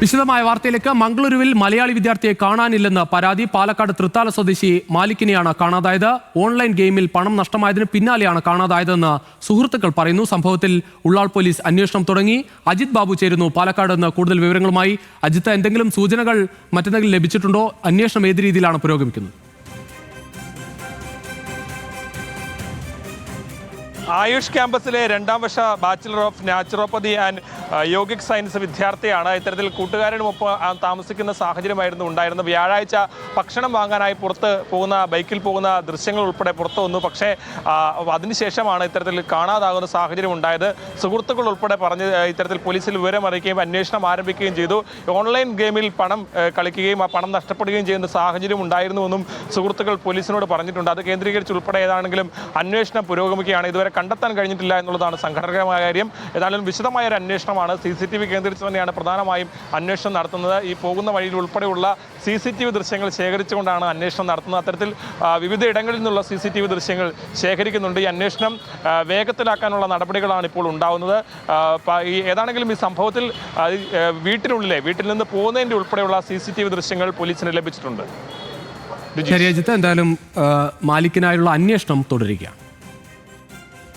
വിശദമായ വാർത്തയിലേക്ക് മംഗളൂരുവിൽ മലയാളി വിദ്യാർത്ഥിയെ കാണാനില്ലെന്ന പരാതി പാലക്കാട് തൃത്താല സ്വദേശി മാലിക്കിനെയാണ് കാണാതായത്. ഓൺലൈൻ ഗെയിമിൽ പണം നഷ്ടമായതിന് പിന്നാലെയാണ് കാണാതായതെന്ന് സുഹൃത്തുക്കൾ പറയുന്നു. സംഭവത്തിൽ ഉള്ളാൾ പോലീസ് അന്വേഷണം തുടങ്ങി. അജിത് ബാബു ചേരുന്നു പാലക്കാട് നിന്ന് കൂടുതൽ വിവരങ്ങളുമായി. അജിത്ത് എന്തെങ്കിലും സൂചനകൾ മറ്റെന്തെങ്കിലും ലഭിച്ചിട്ടുണ്ടോ? അന്വേഷണം ഏത് രീതിയിലാണ് പുരോഗമിക്കുന്നത്? ആയുഷ് ക്യാമ്പസിലെ രണ്ടാം വർഷ bachelor of naturopathy and yogic science വിദ്യാർത്ഥിയാണ്. ഇത്തരത്തിൽ കൂട്ടുകാരനുമൊപ്പം താമസിക്കുന്ന സാഹചര്യമായിരുന്നു ഉണ്ടായിരുന്നത്. വ്യാഴാഴ്ച ഭക്ഷണം വാങ്ങാനായി പുറത്ത് പോകുന്ന ബൈക്കിൽ പോകുന്ന ദൃശ്യങ്ങൾ ഉൾപ്പെടെ പുറത്തു വന്നു. പക്ഷേ അതിനുശേഷമാണ് ഇത്തരത്തിൽ കാണാതാകുന്ന സാഹചര്യം ഉണ്ടായത്. സുഹൃത്തുക്കൾ ഉൾപ്പെടെ പറഞ്ഞ് ഇത്തരത്തിൽ പോലീസിൽ വിവരം അറിയിക്കുകയും അന്വേഷണം ആരംഭിക്കുകയും ചെയ്തു. ഓൺലൈൻ ഗെയിമിൽ പണം കളിക്കുകയും ആ പണം നഷ്ടപ്പെടുകയും ചെയ്യുന്ന സാഹചര്യം ഉണ്ടായിരുന്നുവെന്നും സുഹൃത്തുക്കൾ പോലീസിനോട് പറഞ്ഞിട്ടുണ്ട്. അത് കേന്ദ്രീകരിച്ച് ഉൾപ്പെടെ ഏതാണെങ്കിലും അന്വേഷണം പുരോഗമിക്കുകയാണ്. ഇതുവരെ കണ്ടെത്താൻ കഴിഞ്ഞിട്ടില്ല എന്നുള്ളതാണ് സംഘടനകരമായ കാര്യം. ഏതായാലും വിശദമായ ഒരു അന്വേഷണമാണ് സി സി ടി വി കേന്ദ്രീകരിച്ച് തന്നെയാണ് പ്രധാനമായും അന്വേഷണം നടത്തുന്നത്. ഈ പോകുന്ന വഴിയിൽ ഉൾപ്പെടെയുള്ള സി സി ടി വി ദൃശ്യങ്ങൾ ശേഖരിച്ചുകൊണ്ടാണ് അന്വേഷണം നടത്തുന്നത്. അത്തരത്തിൽ വിവിധ ഇടങ്ങളിൽ നിന്നുള്ള സി സി ടി വി ദൃശ്യങ്ങൾ ശേഖരിക്കുന്നുണ്ട്. ഈ അന്വേഷണം വേഗത്തിലാക്കാനുള്ള നടപടികളാണ് ഇപ്പോൾ ഉണ്ടാകുന്നത് ഈ ഏതാണെങ്കിലും ഈ സംഭവത്തിൽ വീട്ടിനുള്ളിലെ വീട്ടിൽ നിന്ന് പോകുന്നതിന്റെ ഉൾപ്പെടെയുള്ള സി സി ടി വി ദൃശ്യങ്ങൾ പോലീസിന് ലഭിച്ചിട്ടുണ്ട്. ശരി അജിത്ത്. എന്തായാലും മാലിക്കിനായുള്ള അന്വേഷണം തുടരുകയാണ്.